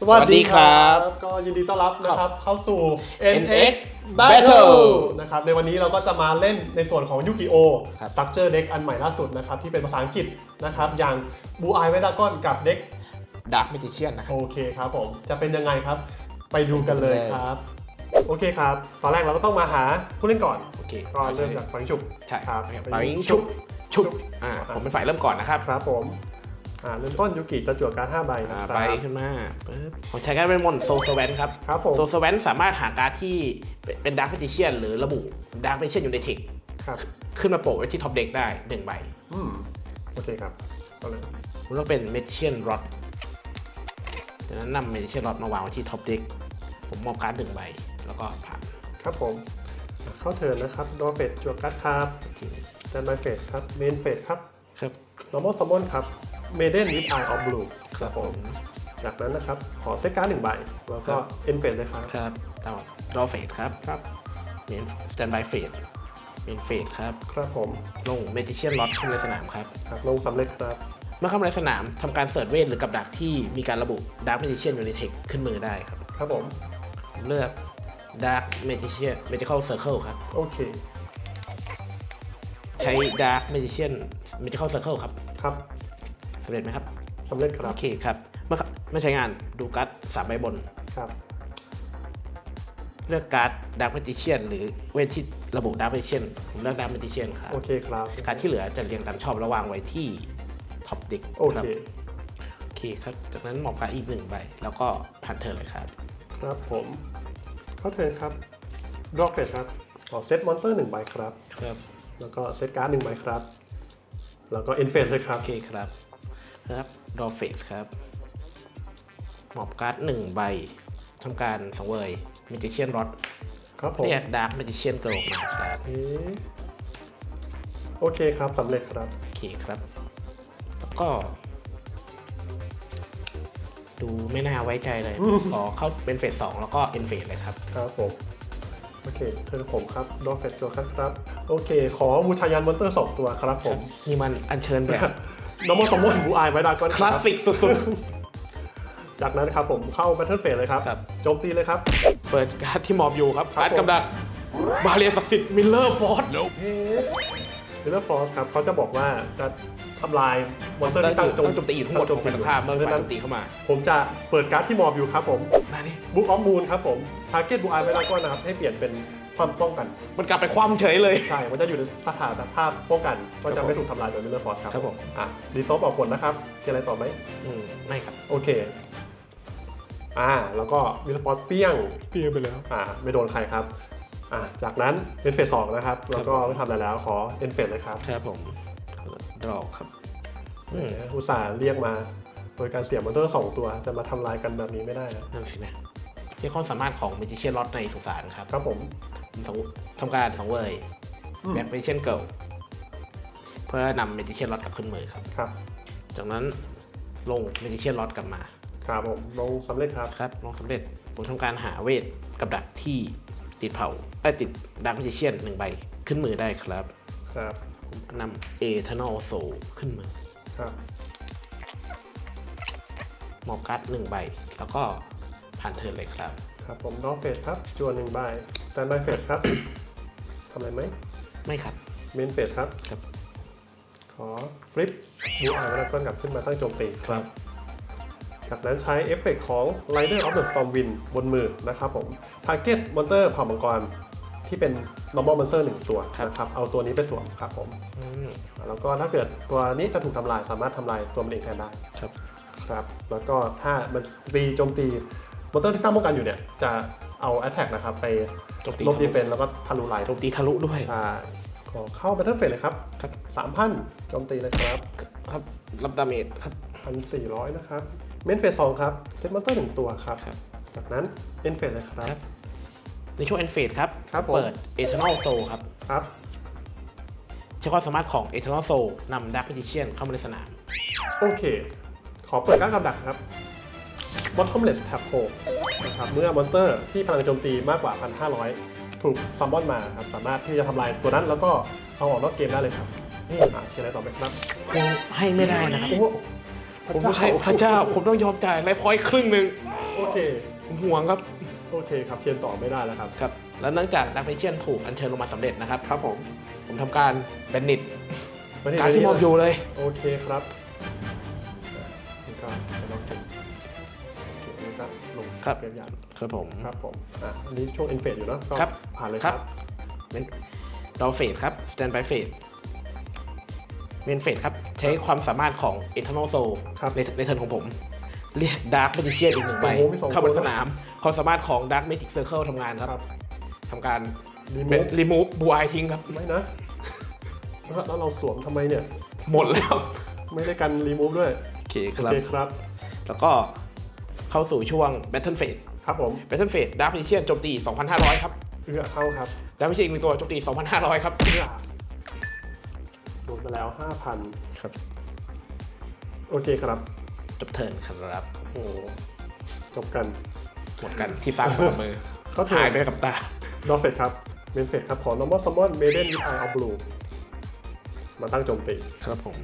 สวัสดีครับ ก็ยินดีต้อนรับนะครับเข้าสู่ NX NX Battle Battle นะครับในวันนี้เราก็จะมาเล่นในส่วนของยูกิโอครับสตั๊กเจอร์เด็กอันใหม่ล่าสุดนะครับที่เป็นภาษาอังกฤษนะครับอย่างบูไอเวดากอนกับเด็กดาร์ m เมจิเชียนนะครับโอเคครับผมจะเป็นยังไงครับ ไปดูกันเลยครับ โอเคครับ ตอนแรกเราก็ต้องมาหาผู้เล่นก่อนโอเคก็เริ่มจากฝังฉุบใช่ครับไปยิงชุบชุบอ่าผมเป็นฝ่ายเริ่มก่อนนะครับครับผม อ่าเริ่มต้นยูกิจะจั่วการ์ด5ใบนะอ่าครับ ไปขึ้นมาปึ๊บผมใช้การดเป็นมอนโซสแวนครับครับผม โซสแวนสามารถหาการ์ดที่เป็นดาร์ m เมจิเชียนหรือระบุดาร์ m เมจิเชียนอยู่ในเทคครับขึ้นมาโปะไว้ที่ท็อปเด็กได้หนึ่งใบอืมโอเคครับเอาเลยมันต้องเป็นเมจิเชียนรอดจากนั้นนำเมจิเชียนรอดมาวางไว้ที่ท็อปเด็กผมมอบการ์ดหนึ่งใบแล้วก็ผ่านครับผมอะเข้าเทิร์นนะครับดอเฟดจั่วการ์ดครับทีแตนบายเฟดครับเมนเฟดครับ ครับ normal summon ครับ maiden with eye of blue ครับผม จากนั้นนะครับ ขอเซตการ์ดหนึ่งใบ แล้วก็ end phase เลยครับ ครับต่อรอเฟสครับครับ เมนสแตนบายเฟสเมนเฟสครับ ครับผม ลงเมจิเชียนล็อตเข้าในสนามครับ ครับ ลงสำเร็จครับ เมื่อเข้ามาในสนามทำการเสิร์ชเวทหรือกับดักที่มีการระบุดาร์ m เมจิเชียนอยู่ในเทคขึ้นมือได้ครับ ครับผม ผมเลือกดาร์ m เมจิเชียนเมจิคอลเซอร์เคิลครับ โอเค ใช้ดาร์ m เมจิเชียนเมจิคอลเซอร์เคิลครับ ครับ สำเร็จไหมครับสำเร็จครัโอบเคครับเมื่อเมื่อใช้งานดูการ์ดสามใบบน ครับ เลือกการ์ดดาร์ m เมจิเชียนหรือเวทที่ระบุดาร์ m เมจิเชียนผมเลือกดาร์ m เมจิเชียนครับโอเคครับ การดที่เหลือจะเรียงตามชอบระวางไว้ที่ท็อปเด็กโอเค โอเคครับ จากนั้นหมอบการดอีกหนึ่งใบ แล้วก็ผ่านเธอเลยครับ ครับผม เข้าเทิร์นครับดอเฟดครับขอเซตมอนเตอร์หนึ่งใบครับ ครับ แล้วก็เซตการ์ดหนึ่งใบครับ แล้วก็ end phase เลยครับ โอเคครับ นะครับรอเฟสครับหมอบการ์ดหนึ่งใบทำการสังเวยเมจิเชียนรอดครับผมเรียกดาร์ m เมจิเชียนเกิลออกมาครับเอ๊ะโอเคครับสำเร็จครับ โอเคครับ แล้วก็ ดูไม่น่าไว้ใจเลย ขอเข้าเป็นเฟสสองแล้วก็เอ็นเฟสเลยครับ ครับผม โอเคเทิร์นผมครับดอเฟดตัวครับครับ โอเค ขอบูชายันมอนเตอร์สองตัวครับผม นี่มันอัญเชิญแบบ น้องมอสมอนบูอายไว้ดากอนคลาสสิกสุดๆ จากนั้นครับผมเข้าแบทเทิลเฟสเลยครับครับ โจมตีเลยครับ เปิดการ์ดที่มอบอยู่ครับครับ การ์ดกับดักบาเรียศักดิ์สิทธิ์มิลเลอร์ฟอร์ดเฮ้เดอร์ฟอร์สครับเขาจะบอกว่าจะทำลายมอนเตอร์ที่ตั้งโจมตั้งโจมตีทั้งหมดของฝ่ายตรงข้ามเมื่อฝ่ายโจนั้นมตีเข้ามา ผมจะเปิดการ์ดที่มอบอยู่ครับผม มาดิบุ๊กออฟมูนครับผมทาร์เก็ตบูอายไว้ดากอนนะครับให้เปลี่ยนเป็น ความป้องกัน มันกลับไปความเฉยเลย ใช่ มันจะอยู่ในสถานภาพป้องกัน ก็ครัจะบผมไม่ถูกทำลายโดยมิลเลอร์ฟอร์สครับครับผม อะดีซอฟออกผลนะครับเชียร์อะไรต่อไหม อืมไม่ครับโอเค อ่า แล้วก็มิลเลอร์ฟอร์สเปี้ยง เพียงไปแล้ว อ่า ไม่โดนใครครับ อ่า จากนั้นเป็นเฟสสองนะครับ แล้วก็ไม่ทำอะไรแล้วขอเอ็นเฟสเลยครับครับผมดรอครับอืมอุตส่าห์เรียกมา โดยการเสียมอนเตอร์สองตัวจะมาทำลายกันแบบนี้ไม่ได้นะนั่นสินะที่ความสามารถของเมจิเชียนล็อตในสุสานครับ ครับผม ทำทำการสังเวยอืมแบบเมจิเชียนเกิลเพื่อนำเมจิเชียนล็อตกลับขึ้นมือครับ ครับ จากนั้นลงเมจิเชียนล็อตกลับมา ครับผมลงสำเร็จครับ ครับ ลงสำเร็จ ผมทำการหาเวทกับดักที่ติดเผาไอ้ยติดดักเมจิเชียนหนึ่งใบขึ้นมือได้ครับ ครับนำเอทานอลโซขึ้นมือ ครับมอบการ์ดหนึ่งใบ แล้วก็ผ่านเทิร์นเลยครับ ครับผมดอเฟสครับจวนหนึ่งใบแตนบายเฟสครับ ทำอะไรไหมไม่ครับ เมนเฟสครับ ครับ ขอฟลิปบูอ่านแล้วก็กลับขึ้นมาตั้งโจมตีครับ จากนั้นใช้เอฟเฟกต์ของ Rider of the Storm Wind บนมือนะครับผม Target Monster เผ่ามังกรที่เป็น normal monster หนึ่งตัวนะครับเอาตัวนี้ไปสวมครับผมอืมแล้วก็ถ้าเกิดตัวนี้จะถูกทำลายสามารถทำลายตัวมันเองแทนได้ครับ ครับ แล้วก็ถ้ามันตีโจมตี มอนเตอร์ที่ตั้งป้องกันอยู่เนี่ยจะเอา Attack นะครับไปโจมตีลบดีเฟนแล้วก็ทะลุไลท์โจมตีทะลุด้วย ใช่ขอเข้า Battle Phase เลยครับครับ สามพันโจมตีเลยครับครับรับดาเมจครับ พันสี่ร้อยนะครับ เมนเฟสสองครับเซตมอนเตอร์หนึ่งตัวครับ ครับ จากนั้นเอ็นเฟสเลยครัครับบในช่วงเอนเฟดครับ ครับผม เปิดเอทานอลโซครับ ครับ ใช้ความสามารถของเอทานอลโซนำดักเมจิเชียนเข้ามาในสนาม โอเค ขอเปิดการกำดักครับ Bottomless Tap h o นะครับเมื่อมอนเตอร์ที่พลังโจมตีมากกว่า 1,500 ถูกซัมมอนมาครับสามารถที่จะทำลายตัวนั้นแล้วก็เอาออกนอกเกมได้เลยครับอ่าเชียร์อะไรต่อไหมครับคงให้ไม่ได้นะครับ โอ้โหผมไม่ใช่พระเจ้าผมต้องยอมจ่ายไลฟ์พอยต์ครึ่งหนึ่งโอเคผมห่วงครับ โอเคครับเชียนต่อไม่ได้แล้วครับ ครับ แล้วเนื่องจากดักเมเชียนถูกอัญเชิญลงมาสำเร็จนะครับ ครับผม ผมทำการแบนนิตไม่ได้การที่มอบอยู่เลย โอเคครับนี่ก็จะลองเก็บโอเคนี่ก็ลง ครับเก็บยานครับผม ครับผมอะอันนี้ช่วงเอ็นเฟสอยู่เนอะก็ครับ ผ่านเลยคครัรับบเป็นดอเฟสครับสแตนบายเฟสเมนเฟสครับ ใช้ความสามารถของ Eternal Soul ครับ ในในเทิร์นของผม เรียก Dark Magician อีกหนึ่งใบโอ้โหมีสองเข้าบนตัวสนาม ความสามารถของ Dark Magic Circle ทำงานครับครับทำการรีเป็นมูฟ remove บูไอทิ้งครับ ไม่นะแล้วแล้วเราสวมทำไมเนี่ย หมดแล้ว ไม่ได้กันรีมูฟด้วยโอเคโอครับ เคครับ แล้วก็ เข้าสู่ช่วง Battle Phase ครับผม Battle Phase Dark Magician โจมตี 2,500 ครับเอื้อเข้าครับ Dark Magician อีกหนึ่งตัวโจมตี 2,500 ครับเอื้อโดนไปแล้ว 5,000 ครับ โอเคครับจบเทิร์นครับโอ้โหจบกันหมดกันที่สร้างกับมือก็เถหายอะไปกับตาดอฟเฟตครับเมนเฟตครับขอ normal summon maiden with eye of blue มาตั้งโจมตี ครับผม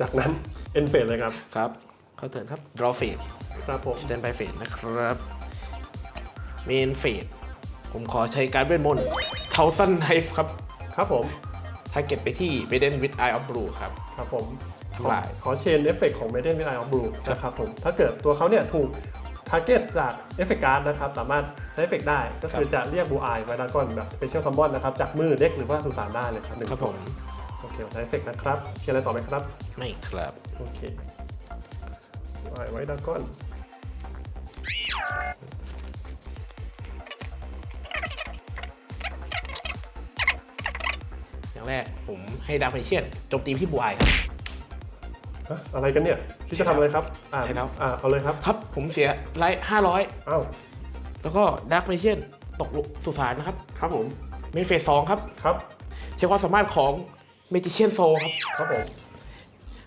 จากนั้นเอ็นเฟตเลยครับ ครับ เข้าเทิร์นครับ draw phase ครับผม stand by phase นะครับ main phase ผมขอใช้การเวทมนต์ thousand knife ครับครับผม ถ้าเก็บไปที่ maiden with eye of blue ครับ ครับผมทำลาย ขอเชนเอฟเฟกของ maiden with eye of blue นะครับผม ถ้าเกิดตัวเขาเนี่ยถูก target จากเอฟเฟกการ์ดนะครับ สามารถใช้เอฟเฟกได้ ก็คือจะเรียกบูอายไวดากอนแบบ special summon นะครับ จากมือเด็กหรือว่าสุสานได้เลยครับหนึ่งครับตัผวมโอเคใช้เอฟเฟกนะครับ เชียร์อะไรต่อไหมครับ ไม่ครับ โอเคไว้ดากอน อย่างแรกผมให้ดาวเพเชียนโจมตีที่บูไอครับ ฮะอะไรกันเนี่ยคิดจะทำอะไรครับอ่าใช่แล้ว อ่าเอาเลยครับครับ ผมเสียไลท์ห้าร้อยอ้าวแล้วก็ดาร์ m เพเชียนตกลงสุสานนะครับ ครับผมเมนเฟสสองครับ ครับใช้ความสามารถของเมจิเชียนโซครับ ครับผม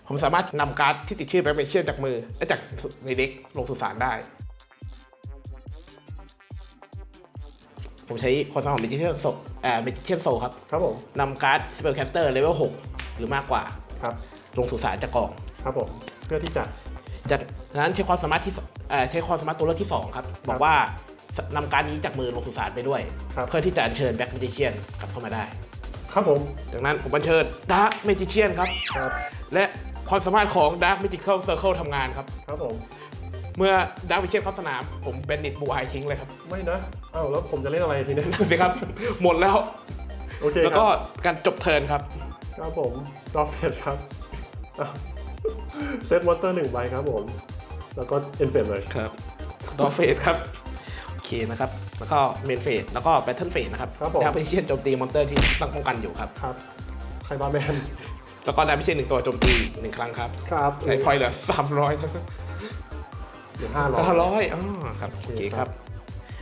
ผมสามารถนำการ์ดที่ติดชื่อแบ็คเมเชียนจากมือเอ้ยจากในเด็กลงสุสานได้ ผมใช้ความสามารถของเมจิเชียนโซเอ่อเมจิเชียนโซครับครับผม นำการ์ดสเปลแคสเตอร์เลเวล6หรือมากกว่า ครับ ลงสุสานจากกล่องครับผม เพื่อที่จะ จากนั้นใช้ความสามารถที่สเอ่อใช้ความสามารถตัวเลือกที่ 2 ครับ บอกว่านำการดนี้จากมือลงสุสานไปด้วย ครับ เพื่อที่จะอัญเชิญแบ็คเมจิเชียนกลับเข้ามาได้ ครับผมดังนั้นผมอัญเชิญดาร์ m เมจิเชียนครับ ครับ และความสามารถของดาร์ m เมจิ c a l Circle ทำงานครับ ครับผม เมื่อดาร์ m เมจิเชียนเข้าสนาม ผมเป็นนิดบูไอทิ้งเลยครับไม่นะอ้าวแล้วผมจะเล่นอะไรทีเนี้ยดูสิครับ หมดแล้ว โอเคแล้วคก็รับการจบเทิร์นครับ ครับผมดอฟเฟตครับอ้าวเซตมอนเตอร์หนึ่งใบครับผม แล้วก็เอ็นเฟตเลย ครับดอเฟสครับ โอเคนะครับ แล้วก็เมนเฟสแล้วก็แบทเทิลเฟสนะครับครับผม ดาร์ m เมจิเชียนโจมตีมอนเตอร์ที่ตั้งป้องกันอยู่ครับ ครับใครบาร์แมนแล้วก็ดาร์ m เมจิเชียนหนึ่งตัวโจมตีหนึ่งครั้งครับครับ ในพอยเหลือสามร้อย เดี๋ยวห้าร้อย ห้าร้อยอ๋อครับโอเคครับ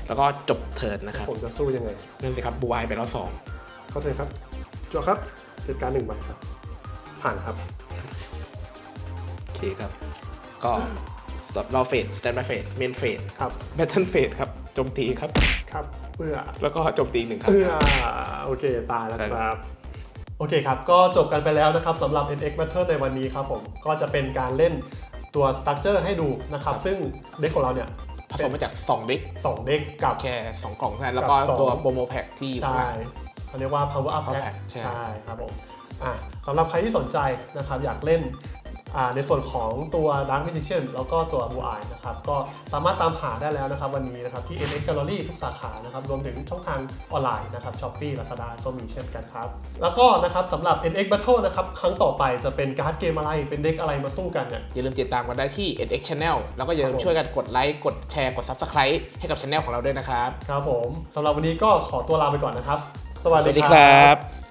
แล้วก็จบเทิร์นนะครับผมจะสู้ยังไงนั่นสิครับบูไอไปแล้วสองเข้าใจครับจั่วครับเหตุการณ์หนึ่งใบครับ ผ่านครับโอเคครับ ก็เราเฟสสแตนบายเฟสเมนเฟสครับแบทเทิลเฟสครับโจมตีครับ ครับเพื่อ แล้วก็โจมตีหนึ่งครั้ง เออโอเค ตายแล้วครับ โอเคครับ ก็จบกันไปแล้วนะครับสำหรับ NX Battle ในวันนี้ครับผม ก็จะเป็นการเล่น ตัว Structure ให้ดูนะครับซึ่งเด็กของเราเนี่ยผสมมาจาก 2 เด็ก 2 เด็กกับแค่ 2 กล่องเท่านั้นแล้วก็กับสองตัวโปรโมแพ็กที่อยู่ข้างใช่หลังเขาเรียกว่า power up Power pack pack ใช่ใช่ครับผมอะสำหรับใครที่สนใจนะครับอยากเล่นอ่า ในส่วนของตัว Dark Magician แล้วก็ตัว Blue Eye นะครับก็สามารถตามหาได้แล้วนะครับ วันนี้นะครับที่ NX Gallery ทุกสาขานะครับรวมถึงช่องทางออนไลน์นะครับ Shopee Lazada ก็มีเช่นกันครับ แล้วก็นะครับสำหรับ NX Battle นะครับครั้งต่อไปจะเป็นการ์ดเกมอะไรเป็นเด็กอะไรมาสู้กันเนี่ยอย่าลืมติดตามกันได้ที่ NX Channel แล้วก็อย่าลืครัมบผมช่วยกันกดไลค์กดแชร์กด Subscribe ให้กับช anel ของเราด้วยนะครับ ครับผมสำหรับวันนี้ก็ขอตัวลาไปก่อนนะครับ สวัสสวัสดีดีคครัรับบ